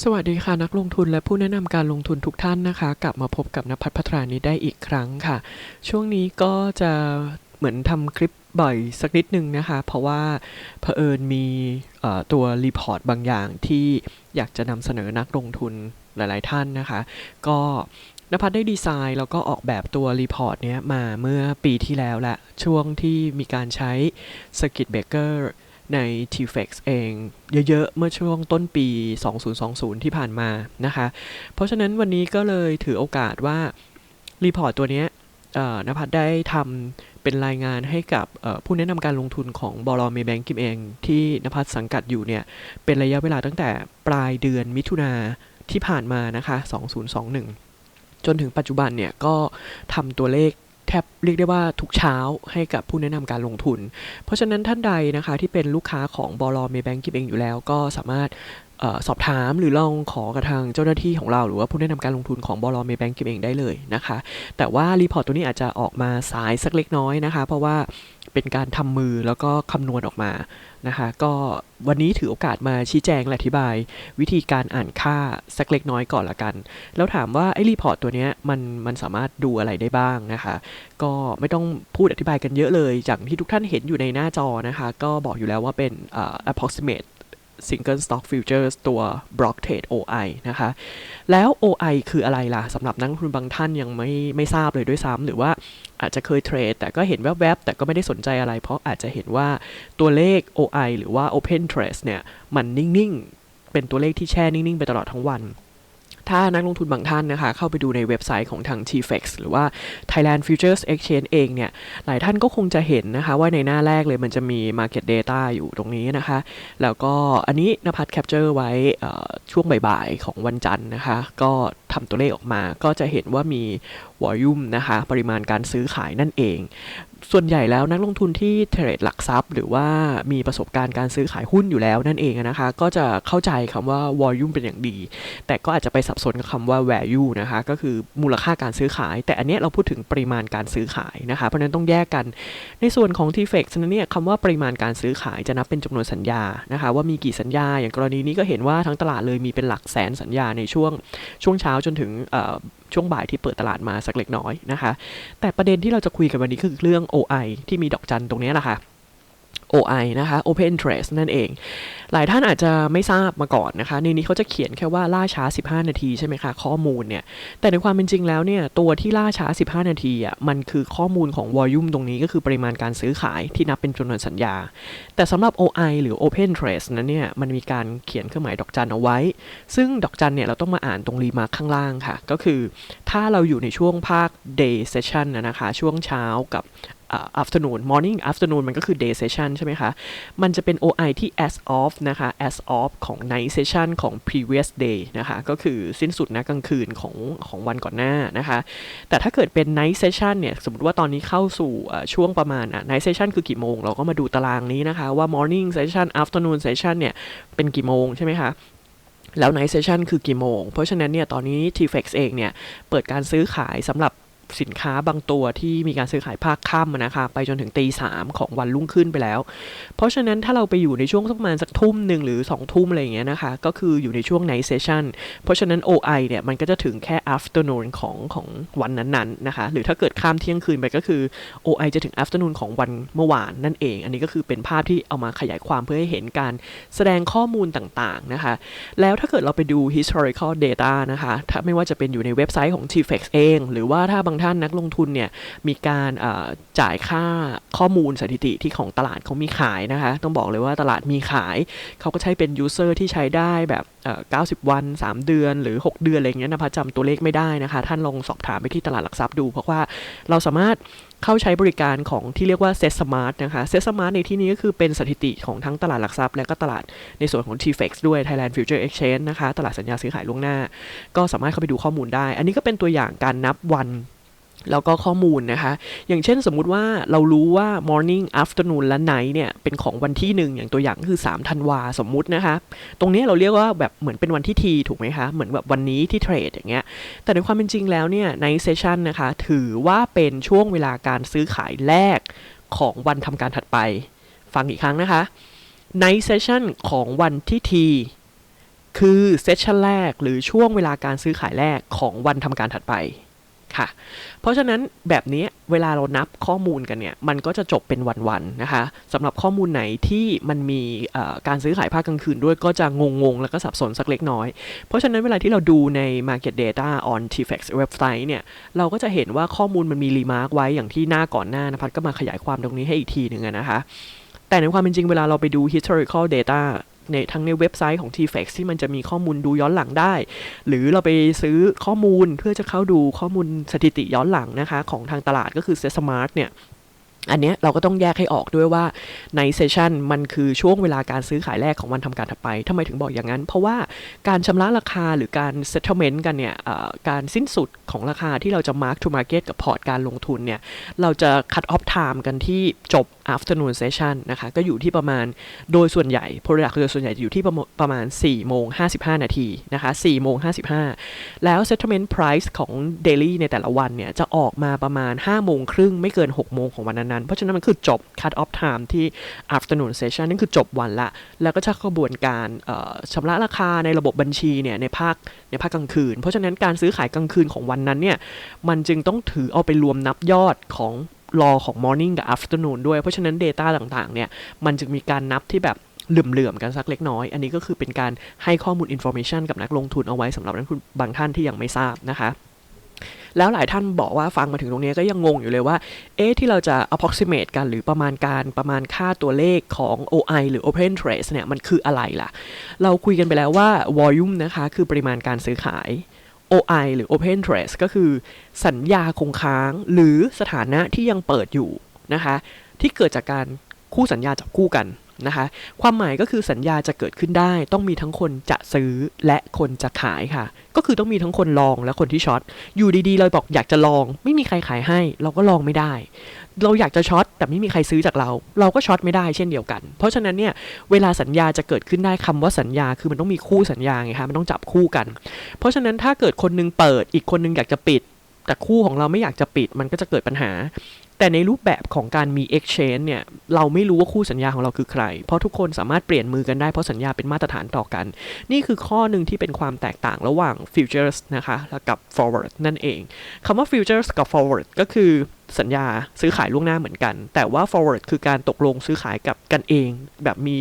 สวัสดีค่ะนักลงทุนและผู้แนะนำการลงทุนทุกท่านนะคะ กลับมาพบกับนภัทรพัทรานี้ได้อีกครั้งค่ะ ช่วงนี้ก็จะเหมือนทำคลิปบ่อยสักนิดนึงนะคะ เพราะว่าเผอิญมีตัวรีพอร์ตบางอย่างที่อยากจะนำเสนอนักลงทุนหลาย ๆ ท่านนะคะ ก็นภัทรได้ดีไซน์แล้วก็ออกแบบตัวรีพอร์ตเนี้ยมาเมื่อปีที่แล้วแหละช่วงที่มีการใช้ Circuit Breaker ใน TFX เองเยอะๆ เมื่อช่วงต้นปี 2020 ที่ผ่านมานะคะ เพราะฉะนั้นวันนี้ก็เลยถือโอกาสว่า รีพอร์ตตัวนี้นภัสได้ทำเป็นรายงานให้กับผู้แนะนำการลงทุนของบลเมแบงกิมเอง ที่นภัสสังกัดอยู่เนี่ย เป็นระยะเวลาตั้งแต่ปลายเดือนมิถุนาที่ผ่านมานะคะ 2021 จนถึงปัจจุบันเนี่ยก็ทำตัวเลข แทบเรียกได้ว่าทุกเช้าให้กับผู้แนะนำการลงทุน เพราะฉะนั้นท่านใดนะคะที่เป็นลูกค้าของบลเมแบงกิฟเองอยู่แล้วก็สามารถออสอบถามหรือลองขอกับทางเจ้าหน้าที่ของเราหรือว่าผู้แนะนำการลงทุนของบลเมแบงกิฟเองได้เลยนะคะ แต่ว่ารีพอร์ตตัวนี้อาจจะออกมาสายสักเล็กน้อยนะคะ เพราะว่าเป็นการทำมือแล้วก็คำนวณออกมา นะคะก็วันนี้ถือโอกาสมาชี้แจงและอธิบาย วิธีการอ่านค่าสักเล็กน้อยก่อนละกัน แล้วถามว่าไอ้รีพอร์ตตัวนี้มันมันสามารถดูอะไรได้บ้างนะคะ ก็ไม่ต้องพูดอธิบายกันเยอะเลย จากที่ทุกท่านเห็นอยู่ในหน้าจอนะคะ ก็บอกอยู่แล้วว่าเป็นอ่อ approximate single stock futures ตัว block trade OI นะคะ แล้ว OI คืออะไรล่ะสำหรับนักลงทุนบางท่านยังไม่ไม่ทราบเลยด้วยซ้ำหรือว่าอาจจะเคยเทรด แต่ก็เห็นแวบๆ แต่ก็ไม่ได้สนใจอะไร เพราะอาจจะเห็นว่าตัวเลข OI หรือว่า Open Trade เนี่ย มันนิ่ง ๆ เป็นตัวเลขที่แช่นิ่ง ๆ ไปตลอดทั้งวัน ถ้านักลงทุนบางท่านนะคะ เข้าไปดูในเว็บไซต์ของทาง TFX หรือว่า Thailand Futures Exchange เองเนี่ย หลายท่านก็คงจะเห็นนะคะว่าในหน้าแรกเลยมันจะมี Market Data อยู่ตรงนี้นะคะ แล้วก็อันนี้นภัทรแคปเจอร์ไว้ช่วงบ่ายๆ ของวันจันทร์นะคะ ก็ทำตัวเลขออกมาก็จะเห็นว่ามี volume นะคะ ปริมาณการซื้อขายนั่นเอง ส่วนใหญ่แล้วนักลงทุนที่เทรดหลักทรัพย์ หรือว่ามีประสบการณ์การซื้อขายหุ้นอยู่แล้วนั่นเองนะคะ ก็จะเข้าใจคำว่า volume เป็นอย่างดี แต่ก็อาจจะไปสับสนกับคำว่า value นะคะ ก็คือมูลค่าการซื้อขาย แต่อันนี้เราพูดถึงปริมาณการซื้อขายนะคะ เพราะนั้นต้องแยกกัน ในส่วนของ TFX นั้นเนี่ยคำว่าปริมาณการซื้อขายจะนับเป็นจำนวนสัญญานะคะ ว่ามีกี่สัญญา อย่างกรณีนี้ก็เห็นว่าทั้งตลาดเลยมีเป็นหลักแสนสัญญาในช่วงช่วงเช้าจนถึง ช่วงบ่ายที่เปิดตลาดมาสักเล็กน้อยนะคะ แต่ประเด็นที่เราจะคุยกันวันนี้คือเรื่อง OI ที่มีดอกจันตรงนี้แหละค่ะ OI นะคะ Open Interest นั่นเอง หลายท่านอาจจะไม่ทราบมาก่อนนะคะ ในนี้เขาจะเขียนแค่ว่าล่าช้า 15 นาทีใช่ไหมคะ ข้อมูลเนี่ย แต่ในความเป็นจริงแล้วเนี่ย ตัวที่ล่าช้า 15 นาทีอะมันคือข้อมูลของ volume ตรงนี้ก็คือปริมาณการซื้อขายที่นับเป็นจำนวนสัญญา แต่สำหรับ OI หรือ Open Interest นั้นเนี่ย มันมีการเขียนเครื่องหมายดอกจันเอาไว้ ซึ่งดอกจันเนี่ยเราต้องมาอ่านตรงรีมาร์คข้างล่างค่ะ ก็คือถ้าเราอยู่ในช่วงภาค day session นะนะคะช่วงเช้ากับ afternoon morning afternoon มันก็คือ day session ใช่ไหมคะ มันจะเป็น OI ที่ as of นะคะ as of ของ night session ของ previous day นะคะ ก็คือสิ้นสุดนะกลางคืนของของวันก่อนหน้านะคะ แต่ถ้าเกิดเป็น night session เนี่ย สมมติว่าตอนนี้เข้าสู่ช่วงประมาณอะ night session คือกี่โมง เราก็มาดูตารางนี้นะคะ ว่า morning session afternoon session เนี่ย เป็นกี่โมงใช่ไหมคะแล้ว night session คือกี่โมง เพราะฉะนั้นเนี่ยตอนนี้ TFX เองเนี่ย เปิดการซื้อขายสำหรับ สินค้าบางตัวที่มีการซื้อขายภาคค่ำนะคะไปจนถึงตีสามของวันรุ่งขึ้นไปแล้ว เพราะฉะนั้นถ้าเราไปอยู่ในช่วงสักประมาณสักทุ่มหนึ่งหรือ2องทุ่มอะไรอย่างเงี้ยนะคะ ก็คืออยู่ในช่วง night session เพราะฉะนั้น OI เนี่ยมันก็จะถึงแค่ afternoon ของของวันนั้นๆนะคะ หรือถ้าเกิดข้ามเที่ยงคืนไปก็คือ OI จะถึง afternoon ของวันเมื่อวานนั่นเอง อันนี้ก็คือเป็นภาพที่เอามาขยายความเพื่อให้เห็นการแสดงข้อมูลต่างๆนะคะ แล้วถ้าเกิดเราไปดู historical data นะคะ ถ้าไม่ว่าจะเป็นอยู่ในเว็บไซต์ของ TFX เอง หรือว่าถ้าบางท่านนักลงทุนเนี่ยมีการจ่ายค่าข้อมูลสถิติที่ของตลาดเขามีขายนะคะ ต้องบอกเลยว่าตลาดมีขาย เขาก็ใช้เป็น user ที่ใช้ได้แบบเอ่อ90 วัน 3 เดือนหรือ 6 เดือนอะไรเงี้ยนะคะจำตัวเลขไม่ได้นะคะ ท่านลองสอบถามไปที่ตลาดหลักทรัพย์ดู เพราะว่าเราสามารถเข้าใช้บริการของที่เรียกว่า Set Smart นะคะ Set Smart ในที่นี้ก็คือเป็นสถิติของทั้งตลาดหลักทรัพย์ และก็ตลาดในส่วนของ TFX ด้วย Thailand Future Exchange นะคะ ตลาดสัญญาซื้อขายล่วงหน้า ก็สามารถเข้าไปดูข้อมูลได้ อันนี้ก็เป็นตัวอย่างการนับวัน แล้วก็ข้อมูลนะคะ อย่างเช่นสมมุติว่าเรารู้ว่า morning afternoon และ night เนี่ย เป็นของวันที่หนึ่งอย่างตัวอย่างคือ 3 ธันวาสมมุตินะคะ ตรงนี้เราเรียกว่าแบบเหมือนเป็นวันที่ทีถูกไหมคะ เหมือนแบบวันนี้ที่เทรดอย่างเงี้ย แต่ในความเป็นจริงแล้วเนี่ย night session นะคะ ถือว่าเป็นช่วงเวลาการซื้อขายแรกของวันทำการถัดไป ฟังอีกครั้งนะคะ night session ของวันที่ทีคือเซสชันแรกหรือช่วงเวลาการซื้อขายแรกของวันทำการถัดไป ค่ะ เพราะฉะนั้นแบบนี้เวลาเรานับข้อมูลกันเนี่ย มันก็จะจบเป็นวันๆนะคะสำหรับข้อมูลไหนที่มันมีการซื้อขายภาคกลางคืนด้วยก็จะงงๆ แล้วก็สับสนสักเล็กน้อย เพราะฉะนั้นเวลาที่เราดูใน Market Data on TFX เว็บไซต์เนี่ย เราก็จะเห็นว่าข้อมูลมันมีรีมาร์กไว้อย่างที่หน้าก่อนหน้านะพัดก็มาขยายความตรงนี้ให้อีกทีหนึ่งนะคะแต่ในความเป็นจริงเวลาเราไปดู historical data ในทั้งในเว็บไซต์ของ TFX ที่มันจะมีข้อมูลดูย้อนหลังได้ หรือเราไปซื้อข้อมูลเพื่อจะเข้าดูข้อมูลสถิติย้อนหลังนะคะ ของทางตลาดก็คือ Set Smart เนี่ยอันนี้เราก็ต้องแยกให้ออกด้วยว่าในเซสชันมันคือช่วงเวลาการซื้อขายแรกของวันทำการถัดไปทำไมถึงบอกอย่างนั้น เพราะว่าการชำระราคาหรือการ settlement กันเนี่ยการสิ้นสุดของราคาที่เราจะ mark to market กับพอร์ตการลงทุนเนี่ย เราจะ cut off time กันที่จบ afternoon session นะคะ ก็อยู่ที่ประมาณโดยส่วนใหญ่ product โดยส่วนใหญ่จะอยู่ที่ประมาณ4โมง55 นาทีนะคะ4โมง55 แล้ว settlement price ของ daily ในแต่ละวันเนี่ย จะออกมาประมาณ5โมงครึ่งไม่เกิน 6 โมงของวันนั้นนั้นเพราะฉะนั้นมันคือจบ cut off time ที่ afternoon session นั่นคือจบวันละ แล้วก็จะกระบวนการชำระราคาในระบบบัญชีเนี่ยในภาคในภาคกลางคืน เพราะฉะนั้นการซื้อขายกลางคืนของวันนั้นเนี่ยมันจึงต้องถือเอาไปรวมนับยอดของ รอของ morning กับ afternoon ด้วย เพราะฉะนั้น data ต่างๆ เนี่ย มันจึงมีการนับที่แบบเหลื่อมๆกันสักเล็กน้อย อันนี้ก็คือเป็นการให้ข้อมูล information กับนักลงทุนเอาไว้สำหรับนักลงทุนบางท่านที่ยังไม่ทราบนะคะ แล้วหลายท่านบอกว่าฟังมาถึงตรงนี้ก็ยังงงอยู่เลยว่า เอ๊ะที่เราจะ approximate กันหรือประมาณการประมาณค่าตัวเลขของ OI หรือ Open Trace เนี่ย มันคืออะไรล่ะ เราคุยกันไปแล้วว่า volume นะคะ คือปริมาณการซื้อขาย OI หรือ Open Trace ก็คือสัญญาคงค้างหรือสถานะที่ยังเปิดอยู่นะคะ ที่เกิดจากการคู่สัญญาจับคู่กัน นะคะ ความหมายก็คือสัญญาจะเกิดขึ้นได้ ต้องมีทั้งคนจะซื้อและคนจะขายค่ะ ก็คือต้องมีทั้งคนลองและคนที่ช็อต อยู่ดีๆ เราบอกอยากจะลอง ไม่มีใครขายให้ เราก็ลองไม่ได้ เราอยากจะช็อตแต่ไม่มีใครซื้อจากเรา เราก็ช็อตไม่ได้เช่นเดียวกัน เพราะฉะนั้นเนี่ยเวลาสัญญาจะเกิดขึ้นได้คำว่าสัญญาคือมันต้องมีคู่สัญญาไงคะมันต้องจับคู่กัน เพราะฉะนั้นถ้าเกิดคนนึงเปิดอีกคนนึงอยากจะปิดแต่คู่ของเราไม่อยากจะปิดมันก็จะเกิดปัญหา แต่ในรูปแบบของการมี exchange เนี่ย เราไม่รู้ว่าคู่สัญญาของเราคือใคร เพราะทุกคนสามารถเปลี่ยนมือกันได้เพราะสัญญาเป็นมาตรฐานต่อกัน นี่คือข้อหนึ่งที่เป็นความแตกต่างระหว่าง futures นะคะแล้วกับ forward นั่นเองคำว่า futures กับ forward ก็คือสัญญาซื้อขายล่วงหน้าเหมือนกัน แต่ว่า forward คือการตกลงซื้อขายกับกันเอง แบบมี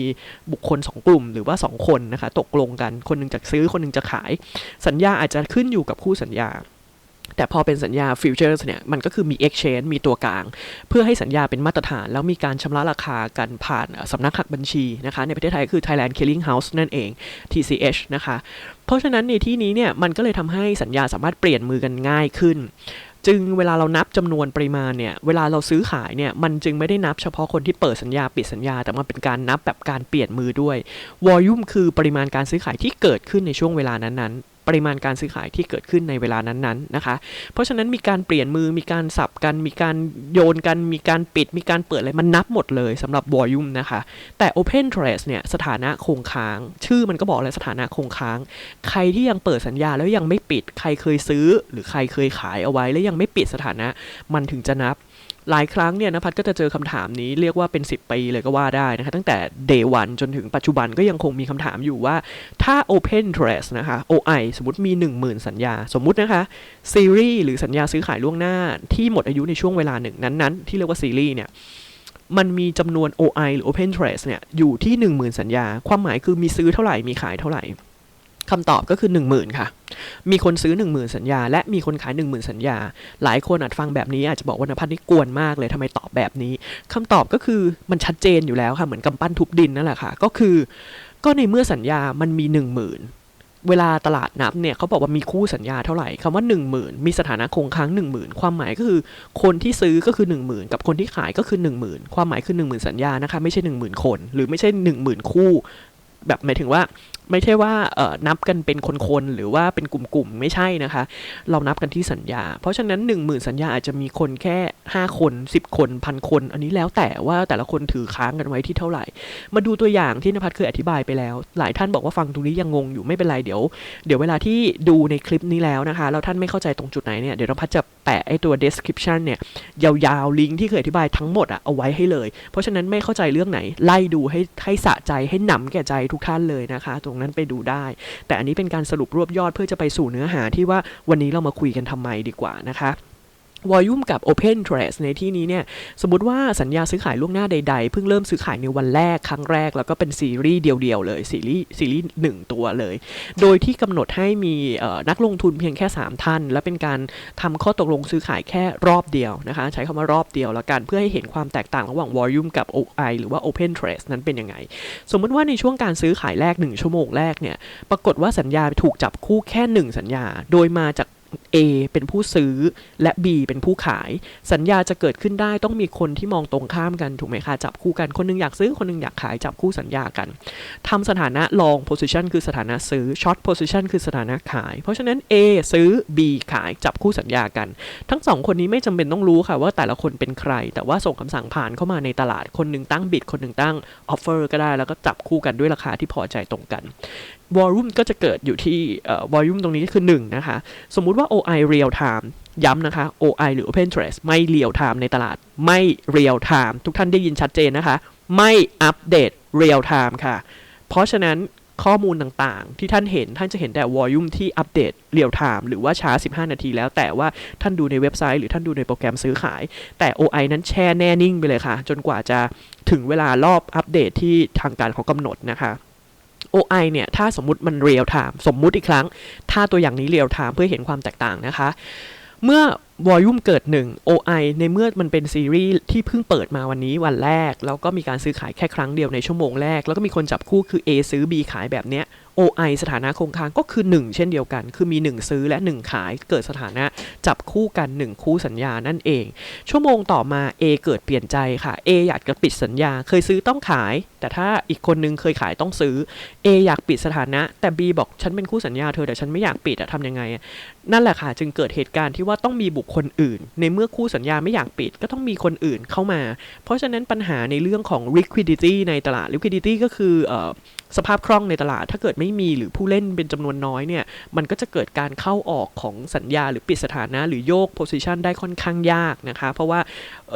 บุคคล 2 กลุ่มหรือว่า 2 คนนะคะ ตกลงกันคนนึงจะซื้อคนนึงจะขาย สัญญาอาจจะขึ้นอยู่กับคู่สัญญา แต่พอเป็นสัญญาฟิวเจอร์เนี่ยมันก็คือมี exchange มีตัวกลาง เพื่อให้สัญญาเป็นมาตรฐาน แล้วมีการชำระราคากันผ่านสำนักหักบัญชีนะคะในประเทศไทยคือ Thailand Clearing House นั่นเอง TCH นะคะ เพราะฉะนั้นในที่นี้เนี่ยมันก็เลยทำให้สัญญาสามารถเปลี่ยนมือกันง่ายขึ้นจึงเวลาเรานับจำนวนปริมาณเนี่ย เวลาเราซื้อขายเนี่ย มันจึงไม่ได้นับเฉพาะคนที่เปิดสัญญาปิดสัญญา แต่มันเป็นการนับแบบการเปลี่ยนมือด้วย วอลลุ่มคือปริมาณการซื้อขายที่เกิดขึ้นในช่วงเวลานั้น ปริมาณการซื้อขายที่เกิดขึ้นในเวลานั้นๆนนะคะ เพราะฉะนั้นมีการเปลี่ยนมือมีการสับกัน มีการโยนกัน มีการปิด มีการเปิดอะไรมันนับหมดเลยสำหรับวอลุ่มนะคะ แต่ Open Trace เนี่ยสถานะคงค้าง ชื่อมันก็บอกเลยสถานะคงค้าง ใครที่ยังเปิดสัญญาแล้วยังไม่ปิดใครเคยซื้อ หรือใครเคยขายเอาไว้แล้วยังไม่ปิดสถานะมันถึงจะนับ หลายครั้งเนี่ยนภัทรก็จะเจอคำถามนี้เรียกว่าเป็น 10 ปีเลยก็ว่าได้นะคะตั้งแต่ day 1จนถึงปัจจุบันก็ยังคงมีคำถามอยู่ว่าถ้า open trace นะคะ OI สมมติมี 10,000 สัญญา สมมุตินะคะซีรีส์หรือสัญญาซื้อขายล่วงหน้าที่หมดอายุในช่วงเวลาหนึ่งนั้นๆ ที่เรียกว่าซีรีส์เนี่ยมันมีจำนวน OI หรือ Open Trace เนี่ยอยู่ที่ 10,000 สัญญา ความหมายคือมีซื้อเท่าไหร่มีขายเท่าไหร่ คำตอบก็คือ 10,000 ค่ะ มีคนซื้อ 10,000 สัญญา และมีคนขาย 10,000 สัญญา หลายคนอาจฟังแบบนี้อาจจะบอกว่านภัทรนี่กวนมากเลยทำไมตอบแบบนี้คำตอบก็คือมันชัดเจนอยู่แล้วค่ะ เหมือนกำปั้นทุบดินนั่นแหละค่ะ ก็คือ ก็ในเมื่อสัญญามันมี 10,000เวลาตลาดนับเนี่ยเขาบอกว่ามีคู่สัญญาเท่าไหร่คำว่า 10,000 มีสถานะคงค้าง 10,000 ความหมายก็คือคนที่ซื้อก็คือ 10,000 กับคนที่ขายก็คือ 10,000 ความหมายคือ 10,000 สัญญานะคะไม่ใช่ 10,000 คน หรือไม่ใช่ 10,000 คู่ แบบหมายถึงว่าไม่ใช่ว่าเออนับกันเป็นคนๆหรือว่าเป็นกลุ่มๆไม่ใช่นะคะ เรานับกันที่สัญญา เพราะฉะนั้น 1 0,000 สัญญาอาจจะมีคนแค่ 5 คน 10 คนพันคน อันนี้แล้วแต่ว่าแต่ละคนถือค้างกันไว้ที่เท่าไหร่ มาดูตัวอย่างที่นภัทรเคยอธิบายไปแล้ว หลายท่านบอกว่าฟังตรงนี้ยังงงอยู่ไม่เป็นไรเดี๋ยว เดี๋ยวเวลาที่ดูในคลิปนี้แล้วนะคะแล้วท่านไม่เข้าใจตรงจุดไหนเนี่ยเดี๋ยวนภัทรจะแปะไอ้ตัว description เนี่ยยาวๆลิงก์ที่เคยอธิบายทั้งหมดอะเอาไว้ให้เลย เพราะฉะนั้นไม่เข้าใจเรื่องไหนไล่ดูให้ให้สะใจให้หนำแก่ใจทุกท่านเลยนะคะ ตรงนั้นไปดูได้ แต่อันนี้เป็นการสรุปรวบยอดเพื่อจะไปสู่เนื้อหาที่ว่าวันนี้เรามาคุยกันทำไมดีกว่านะคะ วอลลุ่มกับ Open Trade ในที่นี้เนี่ย สมมติว่าสัญญาซื้อขายล่วงหน้าใดๆ เพิ่งเริ่มซื้อขายในวันแรกครั้งแรก แล้วก็เป็นซีรีส์เดียวๆ เลย ซีรีส์ซีรีส์หนึ่งตัวเลย โดยที่กำหนดให้มีนักลงทุนเพียงแค่ 3 ท่าน และเป็นการทำข้อตกลงซื้อขายแค่รอบเดียวนะคะ ใช้คำว่ารอบเดียวแล้วกัน เพื่อให้เห็นความแตกต่างระหว่าง Volume กับ OI หรือว่า Open Trade นั้นเป็นยังไง สมมติว่าในช่วงการซื้อขายแรก 1 ชั่วโมงแรกเนี่ย ปรากฏว่าสัญญาถูกจับคู่แค่ 1 สัญญา โดยมาจาก A เป็นผู้ซื้อและ B เป็นผู้ขาย สัญญาจะเกิดขึ้นได้ต้องมีคนที่มองตรงข้ามกันถูกไหมคะ จับคู่กันคนหนึงอยากซื้อคนหนึงอยากขายจับคู่สัญญากันทำสถานะ long position คือสถานะซื้อ short position คือสถานะขาย เพราะฉะนั้น A ซื้อ B ขายจับคู่สัญญากัน ทั้งสองคนนี้ไม่จำเป็นต้องรู้ค่ะว่าแต่ละคนเป็นใคร แต่ว่าส่งคำสั่งผ่านเข้ามาในตลาดคนหนึ่งตั้งบิดคนหนึ่งตั้ง offer ก็ได้แล้วก็จับคู่กันด้วยราคาที่พอใจตรงกัน วอลลุ่มก็จะเกิดอยู่ที่วอลลุ่มตรงนี้ก็คือ1นะคะ สมมุติว่า OI real time ย้ำนะคะ OI หรือ Open Trade ไม่ real time ในตลาด ไม่ real time ทุกท่านได้ยินชัดเจนนะคะ ไม่อัปเดต real time ค่ะ เพราะฉะนั้นข้อมูลต่างๆ ที่ท่านเห็นท่านจะเห็นแต่วอลลุ่มที่อัปเดต real time หรือว่าช้า 15 นาทีแล้วแต่ว่าท่านดูในเว็บไซต์หรือท่านดูในโปรแกรมซื้อขาย แต่ OI นั้นแช่แน่นิ่งไปเลยค่ะ จนกว่าจะถึงเวลารอบอัปเดตที่ทางการเขากำหนดนะคะ OI เนี่ย ถ้าสมมติมันเรียลไทม์สมมุติอีกครั้ง ถ้าตัวอย่างนี้เรียลไทม์เพื่อเห็นความแตกต่างนะคะ เมื่อวอลลุ่มเกิด 1 OI ในเมื่อมันเป็นซีรีส์ที่เพิ่งเปิดมาวันนี้วันแรก แล้วก็มีการซื้อขายแค่ครั้งเดียวในชั่วโมงแรก แล้วก็มีคนจับคู่คือ A ซื้อ B ขายแบบเนี้ย OI สถานะคงค้างก็คือ 1 เช่นเดียวกัน คือมี 1 ซื้อและ 1 ขายเกิดสถานะจับคู่กัน 1 คู่สัญญานั่นเอง ชั่วโมงต่อมา A เกิดเปลี่ยนใจค่ะ A อยากจะปิดสัญญาเคยซื้อต้องขาย แต่ถ้าอีกคนนึงเคยขายต้องซื้อ A อยากปิดสถานะ แต่ B บอกฉันเป็นคู่สัญญาเธอแต่ฉันไม่อยากปิดอะทำยังไง นั่นแหละค่ะ จึงเกิดเหตุการณ์ที่ว่าต้องมีบุคคลอื่น ในเมื่อคู่สัญญาไม่อยากปิดก็ต้องมีคนอื่นเข้ามา เพราะฉะนั้นปัญหาในเรื่องของ liquidity ในตลาด liquidity ก็คืออ สภาพคล่องในตลาด ถ้าเกิดไม่มีหรือผู้เล่นเป็นจำนวนน้อยเนี่ย มันก็จะเกิดการเข้าออกของสัญญาหรือปิดสถานะ หรือโยกโพซิชันได้ค่อนข้างยากนะคะ เพราะว่า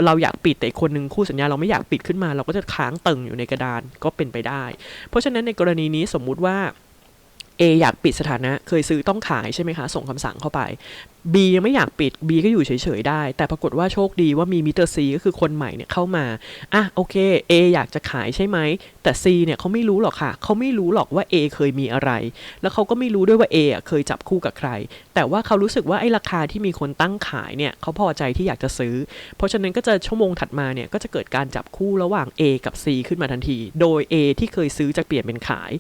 เราอยากปิดแต่คนหนึ่งคู่สัญญาเราไม่อยากปิดขึ้นมา เราก็จะค้างตึงอยู่ในกระดานก็เป็นไปได้ เพราะฉะนั้นในกรณีนี้สมมุติว่า A อยากปิดสถานะเคยซื้อต้องขายใช่ไหมคะ ส่งคำสั่งเข้าไป B ยังไม่อยากปิด B ก็อยู่เฉยๆได้ แต่ปรากฏว่าโชคดีว่ามีมิเตอร์ C ก็คือคนใหม่เนี่ยเข้ามาอะโอเค A อยากจะขายใช่ไหม แต่ C เนี่ยเขาไม่รู้หรอกค่ะ เขาไม่รู้หรอกว่า A เคยมีอะไร แล้วเขาก็ไม่รู้ด้วยว่า A อะเคยจับคู่กับใคร แต่ว่าเขารู้สึกว่าไอ้ราคาที่มีคนตั้งขายเนี่ยเขาพอใจที่อยากจะซื้อ เพราะฉะนั้นก็จะชั่วโมงถัดมาเนี่ยก็จะเกิดการจับคู่ระหว่าง A กับ C ขึ้นมาทันที โดย A ที่เคยซื้อจะเปลี่ยนเป็นขาย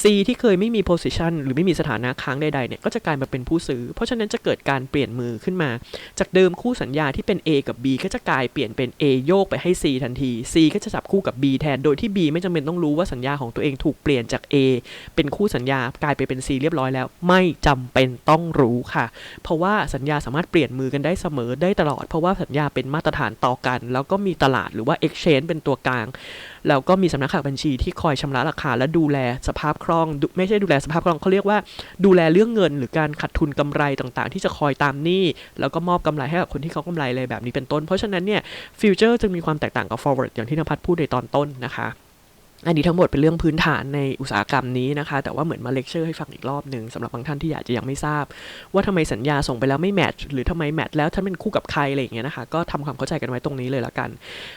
C ที่เคยไม่มี position หรือไม่มีสถานะค้างใดๆเนี่ยก็จะกลายมาเป็นผู้ซื้อ เพราะฉะนั้นจะเกิดการเปลี่ยนมือขึ้นมา จากเดิมคู่สัญญาที่เป็น A กับ B ก็จะกลายเปลี่ยนเป็น A โยกไปให้ C ทันที C ก็จะจับคู่กับ B แทนโดยที่ B ไม่จำเป็นต้องรู้ว่าสัญญาของตัวเองถูกเปลี่ยนจาก A เป็นคู่สัญญากลายไปเป็น C เรียบร้อยแล้ว ไม่จำเป็นต้องรู้ค่ะ เพราะว่าสัญญาสามารถเปลี่ยนมือกันได้เสมอได้ตลอด เพราะว่าสัญญาเป็นมาตรฐานต่อกัน แล้วก็มีตลาดหรือว่า exchange เป็นตัวกลาง แล้วก็มีสำนักข่าวบัญชีที่คอยชำระราคาและดูแลสภาพคล่อง ไม่ใช่ดูแลสภาพคล่องเขาเรียกว่าดูแลเรื่องเงิน หรือการขาดทุนกำไรต่างๆ ที่จะคอยตามหนี้แล้วก็มอบกำไรให้กับคนที่เขากำไรอะไรแบบนี้เป็นต้น เพราะฉะนั้นเนี่ยฟิวเจอร์จึงมีความแตกต่างกับฟอร์เวิร์ดอย่างที่นภัทรพูดในตอนต้นนะคะ อันนี้ทั้งหมดเป็นเรื่องพื้นฐานในอุตสาหกรรมนี้นะคะ แต่ว่าเหมือนมาเลคเชอร์ให้ฟังอีกรอบหนึ่งสำหรับบางท่านที่อยาจจะยังไม่ทราบ ว่าทำไมสัญญาส่งไปแล้วไม่แมทช์หรือทำไมแมทช์แล้วท่านเป็นคู่กับใครอะไรอย่างเงี้ยนะคะก็ทำความเข้าใจกันไว้ตรงนี้เลยละกัน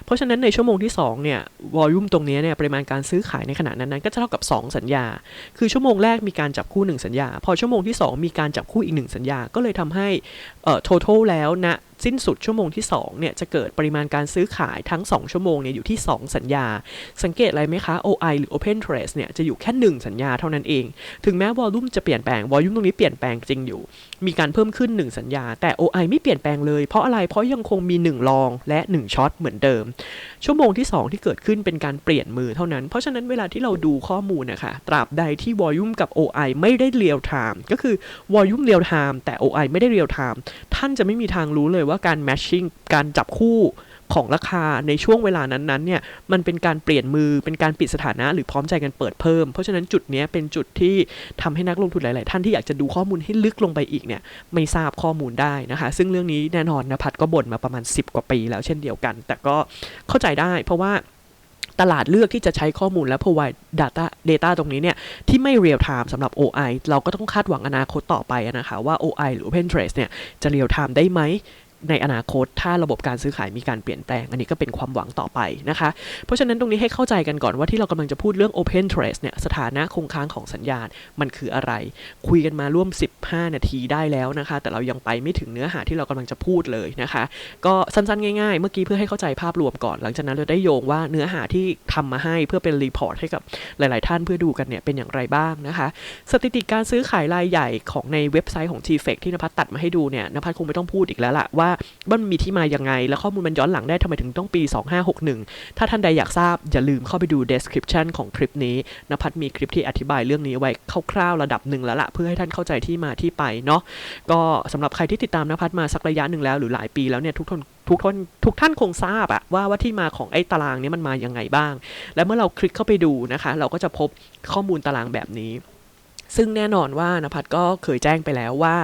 เพราะฉะนั้นในชั่วโมงที่2เนี่ยวอลลุ่มตรงนี้เนี่ยปริมาณการซื้อขายในขณะนั้นๆก็จะเท่ากับ 2 สัญญา คือชั่วโมงแรกมีการจับคู่ 1 สัญญา พอชั่วโมงที่ 2 มีการจับคู่อีก 1 สัญญา ก็เลยทำให้เอ่อ total แล้วณสิ้นสุดชั่วโมงที่2เนี่ยจะเกิดปริมาณการซื้อขายทั้ง 2 ชั่วโมงเนี่ยอยู่ที่ 2 สัญญา สังเกตอะไรไหมคะ OI หรือ Open Trace เนี่ยจะอยู่แค่ 1 สัญญาเท่านั้นเอง ถึงแม้วอลลุ่มจะเปลี่ยนแปลงวอลลุ่มตรงนี้เปลี่ยนแปลงจริงอยู่มีการเพิ่มขึ้น 1 สัญญา แต่ OI ไม่เปลี่ยนแปลงเลย เพราะอะไร เพราะยังคงมี 1 ลองและ 1ช็อตเหมือนเดิม ชั่วโมงที่ 2 ที่เกิดขึ้นเป็นการเปลี่ยนมือเท่านั้น เพราะฉะนั้นเวลาที่เราดูข้อมูลนะคะ ตราบใดที่วอลลุ่มกับ OI ไม่ได้เรียลไทม์ก็คือวอลลุ่มเรียลไทม์แต่ OI ไม่ได้เรียลไทม์ท่านจะไม่มีทางรู้เลยว่าการแมชชิ่งการจับคู่ ของราคาในช่วงเวลานั้นๆเนี่ยมันเป็นการเปลี่ยนมือเป็นการปิดสถานะหรือพร้อมใจกันเปิดเพิ่ม เพราะฉะนั้นจุดนี้เป็นจุดที่ทำให้นักลงทุนหลาย ๆ ท่านที่อยากจะดูข้อมูลให้ลึกลงไปอีกเนี่ยไม่ทราบข้อมูลได้นะคะ ซึ่งเรื่องนี้แน่นอนนภัทรก็บ่นมาประมาณ 10 กว่าปีแล้วเช่นเดียวกัน แต่ก็เข้าใจได้เพราะว่าตลาดเลือกที่จะใช้ข้อมูลและ provide data data ตรงนี้เนี่ย ที่ไม่ real time สำหรับ OI เราก็ต้องคาดหวังอนาคตต่อไปนะคะ ว่า OI หรือ Open Trace เนี่ย จะ real time ได้ไหม ในอนาคตถ้าระบบการซื้อขายมีการเปลี่ยนแปลง อันนี้ก็เป็นความหวังต่อไปนะคะ เพราะฉะนั้นตรงนี้ให้เข้าใจกันก่อนว่าที่เรากำลังจะพูดเรื่อง Open Trace เนี่ยสถานะคงค้างของสัญญาณมันคืออะไร คุยกันมาร่วม 15 นาทีได้แล้วนะคะ แต่เรายังไปไม่ถึงเนื้อหาที่เรากำลังจะพูดเลยนะคะ ก็สั้นๆ ง่ายๆ เมื่อกี้เพื่อให้เข้าใจภาพรวมก่อน หลังจากนั้นเราได้โยงว่าเนื้อหาที่ทำมาให้เพื่อเป็นรีพอร์ตให้กับหลาย ๆ ท่านเพื่อดูกันเนี่ยเป็นอย่างไรบ้างนะคะ สถิติการซื้อขายรายใหญ่ของในเว็บไซต์ของ t f e c ที่นภัสตัดมาให้ดูเนี่ยนภัสคงไม่ต้องพูดอีกแล้วละว่ามันมีที่มายังไง และข้อมูลมันย้อนหลังได้ทำไมถึงต้องปี 2561 ถ้าท่านใดอยากทราบอย่าลืมเข้าไปดู description ของคลิปนี้นภัสมีคลิปที่อธิบายเรื่องนี้ไว้คร่าวๆระดับหนึ่งแล้วละเพื่อให้ท่านเข้าใจที่มาที่ไปเนาะก็สำหรับใครที่ติดตามนภัสมาสักระยะหนึ่งแล้วหรือหลายปีแล้วเนี่ยทุกคนทุกท่านทุกท่านคงทราบอะว่าว่าที่มาของไอ้ตารางนี้มันมายังไงบ้าง และเมื่อเราคลิกเข้าไปดูนะคะ เราก็จะพบข้อมูลตารางแบบนี้ ซึ่งแน่นอนว่านภัสก็เคยแจ้งไปแล้วว่า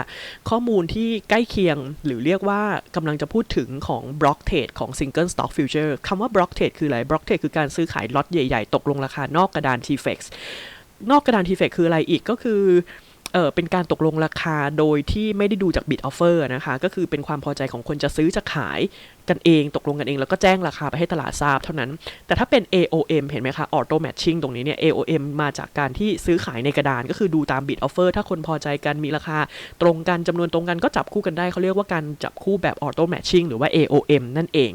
ข้อมูลที่ใกล้เคียงหรือเรียกว่ากำลังจะพูดถึงของ block trade ของ single stock future คำว่า block trade คืออะไร block trade คือการซื้อขายล็อตใหญ่ๆ ตกลงราคานอกกระดาน TFX นอกกระดาน TFX คืออะไรอีกก็คือเออเป็นการตกลงราคาโดยที่ไม่ได้ดูจาก bid offer นะคะ ก็คือเป็นความพอใจของคนจะซื้อจะขายกันเองตกลงกันเอง แล้วก็แจ้งราคาไปให้ตลาดทราบเท่านั้น แต่ถ้าเป็น AOM เห็นไหมคะ auto matching ตรงนี้เนี่ย AOM มาจากการที่ซื้อขายในกระดานก็คือดูตาม bid offer ถ้าคนพอใจกันมีราคาตรงกันจำนวนตรงกันก็จับคู่กันได้เขาเรียกว่าการจับคู่แบบ auto matching หรือว่า AOM นั่นเอง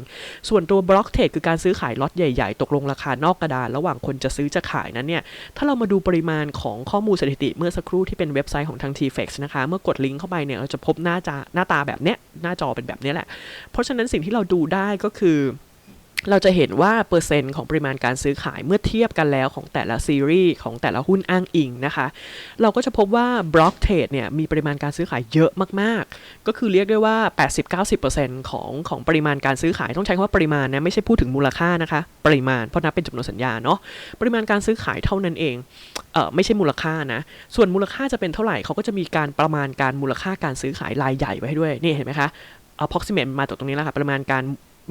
ส่วนตัว block trade คือการซื้อขายล็อตใหญ่ๆ ตกลงราคานอกกระดาน ระหว่างคนจะซื้อจะขายนั้นเนี่ยถ้าเรามาดูปริมาณของข้อมูลสถิติเมื่อสักครู่ที่เป็นเว็บไซต์ของทาง TFX นะคะเมื่อกดลิงก์เข้าไปเนี่ยเราจะพบหน้าจาหน้าตาแบบเนี้ยหน้าจอเป็นแบบนี้แหละเพราะฉะนั้นสิ่งที่เราดูได้ก็คือ เราจะเห็นว่าเปอร์เซ็นต์ของปริมาณการซื้อขายเมื่อเทียบกันแล้วของแต่ละซีรีส์ของแต่ละหุ้นอ้างอิงนะคะ เราก็จะพบว่า Block Trade เนี่ยมีปริมาณการซื้อขายเยอะมากๆ ก็คือเรียกได้ว่า 80-90%ของของปริมาณการซื้อขายต้องใช้คำว่าปริมาณนะไม่ใช่พูดถึงมูลค่านะคะ ปริมาณเพราะนับเป็นจำนวนสัญญาเนาะปริมาณการซื้อขายเท่านั้นเองเออไม่ใช่มูลค่านะส่วนมูลค่าจะเป็นเท่าไหร่เขาก็จะมีการประมาณการมูลค่าการซื้อขายรายใหญ่ไว้ให้ด้วยนี่เห็นไหมคะ approximate มาจากตรงนี้แล้วค่ะประมาณการ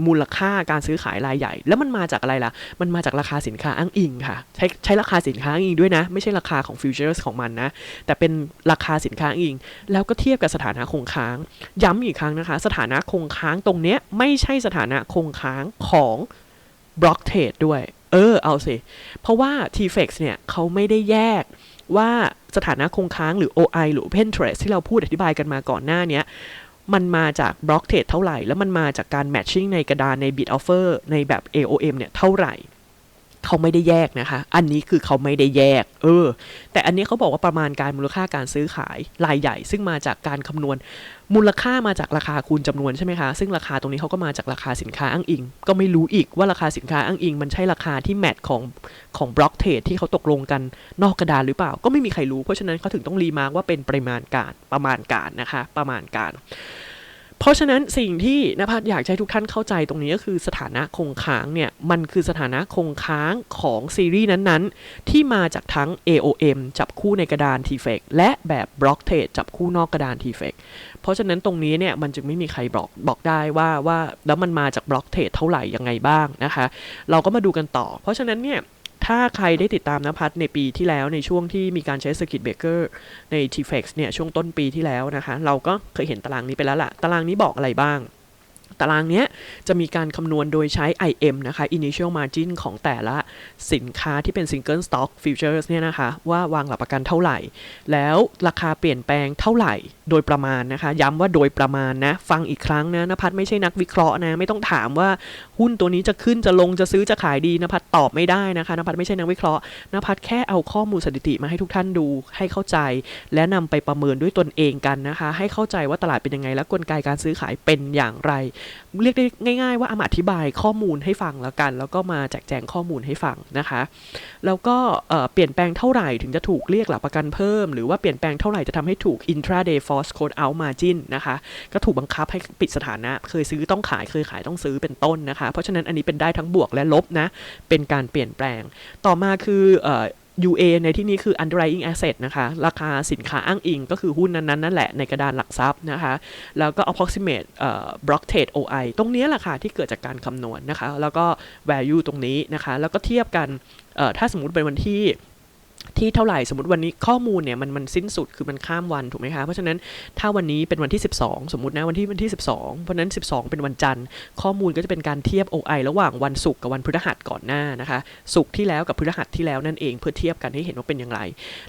มูลค่าการซื้อขายรายใหญ่ แล้วมันมาจากอะไรล่ะ มันมาจากราคาสินค้าอ้างอิงค่ะ ใช้ใช้ราคาสินค้าอ้างอิงด้วยนะ ไม่ใช่ราคาของฟิวเจอร์สของมันนะ แต่เป็นราคาสินค้าอ้างอิง แล้วก็เทียบกับสถานะคงค้าง ย้ำอีกครั้งนะคะ สถานะคงค้างตรงเนี้ยไม่ใช่สถานะคงค้างของบล็อกเทรดด้วย เออ เอาสิ เพราะว่า TFX เนี่ยเขาไม่ได้แยกว่าสถานะคงค้างหรือ OI หรือ Open Trade ที่เราพูดอธิบายกันมาก่อนหน้าเนี้ย มันมาจากบล็อกเทรดเท่าไหร่ แล้วมันมาจากการแมทชิ่งในกระดานใน bid offer ในแบบ AOM เนี่ยเท่าไหร่ เขาไม่ได้แยกนะคะ อันนี้คือเขาไม่ได้แยก เออ แต่อันนี้เขาบอกว่าประมาณการมูลค่าการซื้อขายรายใหญ่ ซึ่งมาจากการคำนวณมูลค่ามาจากราคาคูณจำนวนใช่ไหมคะ ซึ่งราคาตรงนี้เขาก็มาจากราคาสินค้าอ้างอิง ก็ไม่รู้อีกว่าราคาสินค้าอ้างอิง มันใช่ราคาที่แมทของของบล็อกเทรดที่เขาตกลงกันนอกกระดานหรือเปล่า ก็ไม่มีใครรู้ เพราะฉะนั้นเขาถึงต้องรีมาร์กว่าเป็นปริมาณการประมาณการนะคะ ประมาณการ เพราะฉะนั้นสิ่งที่นภัสอยากให้ทุกท่านเข้าใจตรงนี้ก็คือสถานะคงค้างเนี่ย มันคือสถานะคงค้างของซีรีส์นั้นๆ ที่มาจากทั้ง AOM จับคู่ในกระดาน TFX และแบบ Block Trade จับคู่นอกกระดาน TFX เพราะฉะนั้นตรงนี้เนี่ยมันจึงไม่มีใครบอกบอกได้ว่าว่าแล้วมันมาจาก Block Trade เท่าไหร่ยังไงบ้างนะคะ เราก็มาดูกันต่อ เพราะฉะนั้นเนี่ย ถ้าใครได้ติดตามนภัสในปีที่แล้วในช่วงที่มีการใช้ Circuit Breaker ใน TFX เนี่ยช่วงต้นปีที่แล้วนะคะ เราก็เคยเห็นตารางนี้ไปแล้วล่ะ ตารางนี้บอกอะไรบ้าง ตารางเนี้ยจะมีการคำนวณโดยใช้ IM นะคะ Initial Margin ของแต่ละสินค้าที่เป็น Single Stock Futures เนี่ยนะคะ ว่าวางหลักประกันเท่าไหร่ แล้วราคาเปลี่ยนแปลงเท่าไหร่โดยประมาณนะคะ ย้ำว่าโดยประมาณนะ ฟังอีกครั้งนะนภัสไม่ใช่นักวิเคราะห์นะ ไม่ต้องถามว่าหุ้นตัวนี้จะขึ้นจะลงจะซื้อจะขายดีนภัสตอบไม่ได้นะคะนภัสไม่ใช่นักวิเคราะห์นภัสแค่เอาข้อมูลสถิติมาให้ทุกท่านดูให้เข้าใจ และนำไปประเมินด้วยตนเองกันนะคะ ให้เข้าใจว่าตลาดเป็นยังไงและกลไกการซื้อขายเป็นอย่างไรเรียกได้ง่าย ๆ ว่าอามาอธิบายข้อมูลให้ฟังแล้วกัน แล้วก็มาแจกแจงข้อมูลให้ฟังนะคะ แล้วก็เปลี่ยนแปลงเท่าไหร่ถึงจะถูกเรียกหลักประกันเพิ่ม หรือว่าเปลี่ยนแปลงเท่าไหร่จะทำให้ถูก intraday force code out margin นะคะ ก็ถูกบังคับให้ปิดสถานะ เคยซื้อต้องขาย เคยขายต้องซื้อเป็นต้นนะคะ เพราะฉะนั้นอันนี้เป็นได้ทั้งบวกและลบนะ เป็นการเปลี่ยนแปลง ต่อมาคืออ UA ในที่นี้คือ underlying asset นะคะ ราคาสินค้าอ้างอิงก็คือหุ้นนั้นๆนั่นแหละในกระดานหลักทรัพย์นะคะ แล้วก็ approximate block trade OI ตรงนี้แหละค่ะที่เกิดจากการคำนวณนะคะ แล้วก็ value ตรงนี้นะคะ แล้วก็เทียบกันถ้าสมมุติเป็นวันที่ ที่เท่าไหร่สมมติวันนี้ข้อมูลเนี่ยมันมันสิ้นสุดคือมันข้ามวันถูกไหมคะ เพราะฉะนั้นถ้าวันนี้เป็นวันที่ 12 สมมตินะวันที่วันที่ 12 เพราะฉะนั้น 12 เป็นวันจันทร์ ข้อมูลก็จะเป็นการเทียบ OI ระหว่างวันศุกร์กับวันพฤหัสก่อนหน้านะคะศุกร์ที่แล้วกับพฤหัสที่แล้วนั่นเองเพื่อเทียบกันให้เห็นว่าเป็นอย่างไร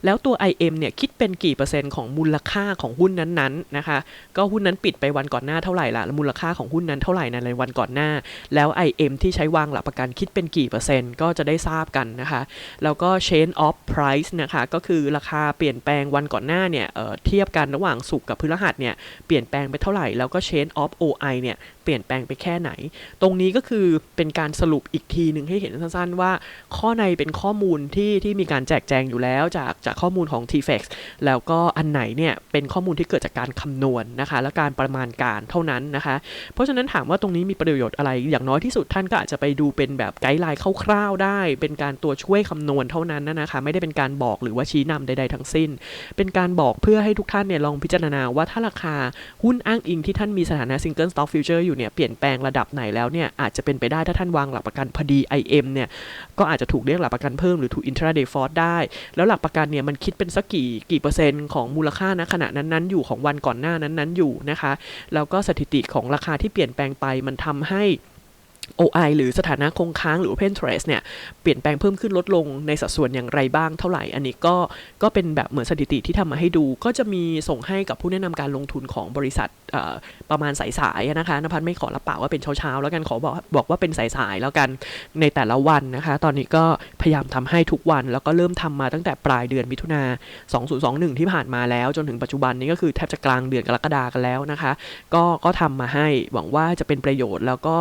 แล้วตัว IM เนี่ยคิดเป็นกี่เปอร์เซ็นต์ของมูลค่าของหุ้นนั้นๆนะคะก็หุ้นนั้นปิดไปวันก่อนหน้าเท่าไหร่ละมูลค่าของหุ้นนั้นเท่าไหร่ในวันก่อนหน้า แล้ว IM ที่ใช้วางหลักประกันคิดเป็นกี่เปอร์เซ็นต์ก็จะได้ทราบกันนะคะแล้วก็ chain of price นะคะก็คือราคาเปลี่ยนแปลงวันก่อนหน้าเนี่ยเเทียบกันระหว่างศุกกับพฤหัสเนี่ยเปลี่ยนแปลงไปเท่าไหร่ แล้วก็ change of OI เนี่ยเปลี่ยนแปลงไปแค่ไหน ตรงนี้ก็คือเป็นการสรุปอีกทีหนึ่งให้เห็นสั้นๆว่า ข้อในเป็นข้อมูลที่ที่มีการแจกแจงอยู่แล้วจากจากข้อมูลของ TFX แล้วก็อันไหนเนี่ยเป็นข้อมูลที่เกิดจากการคำนวณนนะคะและการประมาณการเท่านั้นนะคะ เพราะฉะนั้นถามว่าตรงนี้มีประโยชน์อะไร อย่างน้อยที่สุดท่านก็อาจจะไปดูเป็นแบบไกด์ไลน์คร่าวๆได้ เป็นการตัวช่วยคำนวณเท่านั้นนะคะ ไม่ได้เป็นการบอกหรือว่าชี้นำใดๆทั้งสิ้น เป็นการบอกเพื่อให้ทุกท่านเนี่ยลองพิจารณาว่าถ้าราคาหุ้นอ้างอิงที่ท่านมีสถานะ single stock future อยู่เนี่ยเปลี่ยนแปลงระดับไหนแล้วเนี่ยอาจจะเป็นไปได้ถ้าท่านวางหลักประกันพอดี IM เนี่ยก็อาจจะถูกเรียกหลักประกันเพิ่มหรือถูก intraday force ได้ แล้วหลักประกันเนี่ยมันคิดเป็นสักกี่กี่เปอร์เซ็นต์ของมูลค่าณขณะนั้นๆอยู่ของวันก่อนหน้านั้นๆอยู่นะคะแล้วก็สถิติของราคาที่เปลี่ยนแปลงไปมันทำให้ OI หรือสถานะคงค้างหรือ Open Trace เนี่ย เปลี่ยนแปลงเพิ่มขึ้นลดลงในสัดส่วนอย่างไรบ้างเท่าไหร่ อันนี้ก็ก็เป็นแบบเหมือนสถิติที่ทำมาให้ดู ก็จะมีส่งให้กับผู้แนะนำการลงทุนของบริษัทประมาณสายๆนะคะนภัทรไม่ขอรับปากว่าเป็นเช้าๆ แล้วกันขอบอกบอกว่าเป็นสายๆ แล้วกันในแต่ละวันนะคะ ตอนนี้ก็พยายามทำให้ทุกวัน แล้วก็เริ่มทำมาตั้งแต่ปลายเดือนมิถุนา2021 ที่ผ่านมาแล้วจนถึงปัจจุบันนี้ก็คือแทบจะกลางเดือนกรกฎากันแล้วนะคะ ก็ก็ทำมาให้หวังว่าจะเป็นประโยชน์แล้วก็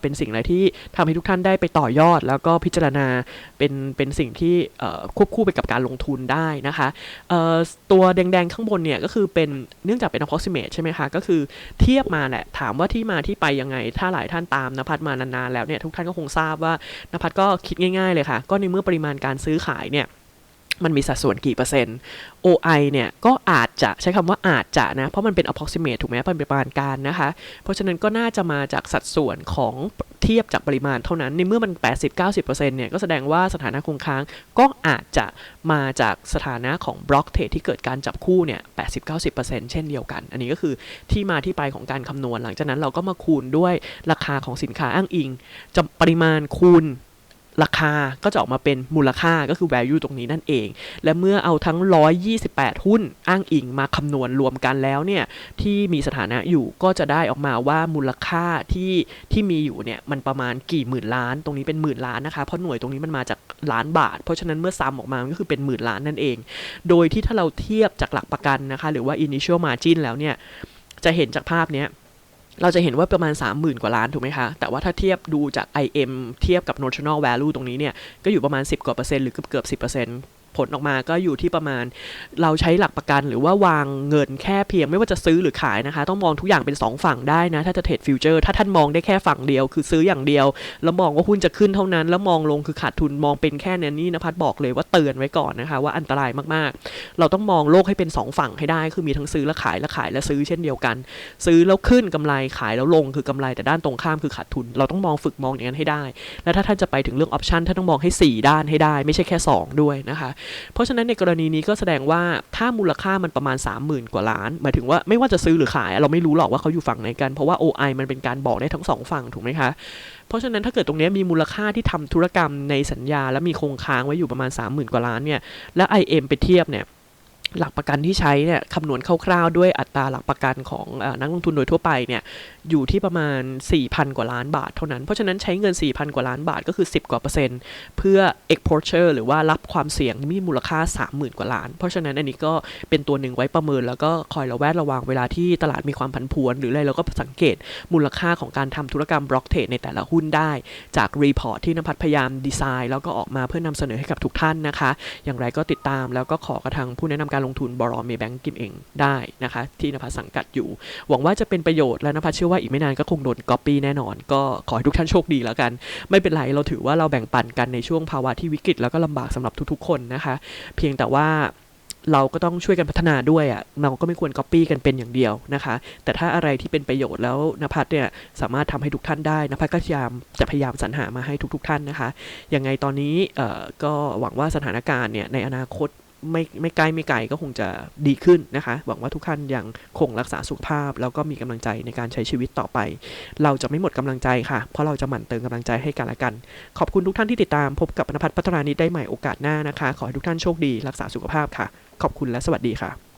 เป็นสิ่งอะไรที่ทำให้ทุกท่านได้ไปต่อยอด แล้วก็พิจารณาเป็นเป็นสิ่งที่ควบคู่ไปกับการลงทุนได้นะคะตัวแดงๆข้างบนเนี่ยก็คือเป็นเนื่องจากเป็น approximate ใช่ไหมคะ ก็คือเทียบมาแหละถามว่าที่มาที่ไปยังไง ถ้าหลายท่านตามนภัทรมานานๆแล้วเนี่ยทุกท่านก็คงทราบว่านภัทรก็คิดง่ายๆเลยค่ะ ก็ในเมื่อปริมาณการซื้อขายเนี่ย มันมีสัดส่วนกี่เปอร์เซ็นต์ OI เนี่ยก็อาจจะใช้คำว่าอาจจะนะ เพราะมันเป็น approximate ถูกไหมเป็นประมาณการนะคะ เพราะฉะนั้นก็น่าจะมาจากสัดส่วนของเทียบจากปริมาณเท่านั้น ในเมื่อมัน 80-90%เนี่ยก็แสดงว่าสถานะคงค้างก็อาจจะมาจากสถานะของบล็อกเทรดที่เกิดการจับคู่เนี่ย 80-90%เช่นเดียวกัน อันนี้ก็คือที่มาที่ไปของการคำนวณ หลังจากนั้นเราก็มาคูณด้วยราคาของสินค้าอ้างอิงจะปริมาณคูณ ราคาก็จะออกมาเป็นมูลค่าก็คือ value ตรงนี้นั่นเอง และเมื่อเอาทั้ง 128 หุ้นอ้างอิงมาคำนวณรวมกันแล้วเนี่ยที่มีสถานะอยู่ก็จะได้ออกมาว่ามูลค่าที่ที่มีอยู่เนี่ยมันประมาณกี่หมื่นล้าน ตรงนี้เป็นหมื่นล้านนะคะ เพราะหน่วยตรงนี้มันมาจากล้านบาท เพราะฉะนั้นเมื่อซ้ำออกมามันก็คือเป็นหมื่นล้านนั่นเอง โดยที่ถ้าเราเทียบจากหลักประกันนะคะหรือว่า initial margin แล้วเนี่ยจะเห็นจากภาพเนี้ย เราจะเห็นว่าประมาณ 30,000 กว่าล้านถูกไหมคะ แต่ว่าถ้าเทียบดูจาก IM เทียบกับ notional value ตรงนี้เนี่ย ก็อยู่ประมาณ 10 กว่าเปอร์เซ็นต์หรือเกือบเกือบ10เปอร์เซ็นต์ ลออกมาก็อยู่ที่ประมาณ เราใช้หลักประกันหรือว่าวางเงินแค่เพียงไม่ว่าจะซื้อหรือขายนะคะ ต้องมองทุกอย่างเป็น 2 ฝั่งได้นะ ถ้าจะเทรดฟิวเจอร์ ถ้าท่านมองได้แค่ฝั่งเดียว คือซื้ออย่างเดียว แล้วมองว่าหุ้นจะขึ้นเท่านั้น แล้วมองลงคือขาดทุนมองเป็นแค่นี้นี่นะพัดบอกเลยว่าเตือนไว้ก่อนนะคะว่าอันตรายมากๆ เราต้องมองโลกให้เป็น 2 ฝั่งให้ได้ คือมีทั้งซื้อและขายและขายและซื้อเช่นเดียวกัน ซื้อแล้วขึ้นกำไรขายแล้วลงคือกำไรแต่ด้านตรงข้ามคือขาดทุน เราต้องมองฝึกมองอย่างนั้นให้ได้ และถ้าท่านจะไปถึงเรื่องออปชันท่านต้องมองให้ 4 ด้านให้ได้ ไม่ใช่แค่ 2 ด้วยนะคะเพราะฉะนั้นในกรณีนี้ก็แสดงว่าถ้ามูลค่ามันประมาณ 30,000 กว่าล้าน หมายถึงว่าไม่ว่าจะซื้อหรือขาย เราไม่รู้หรอกว่าเขาอยู่ฝั่งไหนกัน เพราะว่า OI มันเป็นการบอกได้ทั้งสองฝั่งถูกไหมคะ เพราะฉะนั้นถ้าเกิดตรงนี้มีมูลค่าที่ทำธุรกรรมในสัญญา แล้วมีคงค้างไว้อยู่ประมาณ 30,000 กว่าล้านเนี่ย และ IM ไปเทียบเนี่ย หลักประกันที่ใช้เนี่ยคำนวณคร่าวๆ ด้วยอัตราหลักประกันของนักลงทุนโดยทั่วไปเนี่ยอยู่ที่ประมาณ 4,000 กว่าล้านบาทเท่านั้น เพราะฉะนั้นใช้เงิน 4,000 กว่าล้านบาทก็คือ 10 กว่าเปอร์เซ็นต์เพื่อ exposure หรือว่ารับความเสี่ยงมีมูลค่า 30,000 กว่าล้าน เพราะฉะนั้นอันนี้ก็เป็นตัวหนึ่งไว้ประเมิน แล้วก็คอยระแวดระวังเวลาที่ตลาดมีความผันผวน หรืออะไรเราก็สังเกตมูลค่าของการทำธุรกรรมบล็อกเทรดในแต่ละหุ้นได้ จากรีพอร์ตที่นภัทรพยายามดีไซน์แล้วก็ออกมาเพื่อนำเสนอให้กับทุกท่านนะคะ อย่างไรก็ติดตามแล้วก็ขอกระทางผู้แนะนำการการลงทุนบรอเมแบงก์กิมเองได้นะคะที่นภัสสังกัดอยู่ หวังว่าจะเป็นประโยชน์และนภัสเชื่อว่าอีกไม่นานก็คงโดนก๊อปปี้แน่นอน ก็ขอให้ทุกท่านโชคดีแล้วกัน ไม่เป็นไรเราถือว่าเราแบ่งปันกันในช่วงภาวะที่วิกฤตแล้วก็ลำบากสำหรับทุกๆ คนนะคะ เพียงแต่ว่าเราก็ต้องช่วยกันพัฒนาด้วยอะ่ะเราก็ไม่ควรก๊อปปี้กันเป็นอย่างเดียวนะคะ แต่ถ้าอะไรที่เป็นประโยชน์แล้วนภัสเนี่ยสามารถทำให้ทุกท่านได้นภัสก็พยายามจะพยายามสรรหามาให้ทุก ๆ ท่านนะคะ ยังไงตอนนี้เอ่อก็หวังว่าสถานการณ์เนี่ยในอนาคต ไม่ไม่ไกลไม่ไกลก็คงจะดีขึ้นนะคะ หวังว่าทุกท่านยังคงรักษาสุขภาพ แล้วก็มีกำลังใจในการใช้ชีวิตต่อไป เราจะไม่หมดกำลังใจค่ะ เพราะเราจะหมั่นเติมกำลังใจให้กันและกัน ขอบคุณทุกท่านที่ติดตามพบกับนภัสพัฒนานิดได้ใหม่โอกาสหน้านะคะ ขอให้ทุกท่านโชคดีรักษาสุขภาพค่ะ ขอบคุณและสวัสดีค่ะ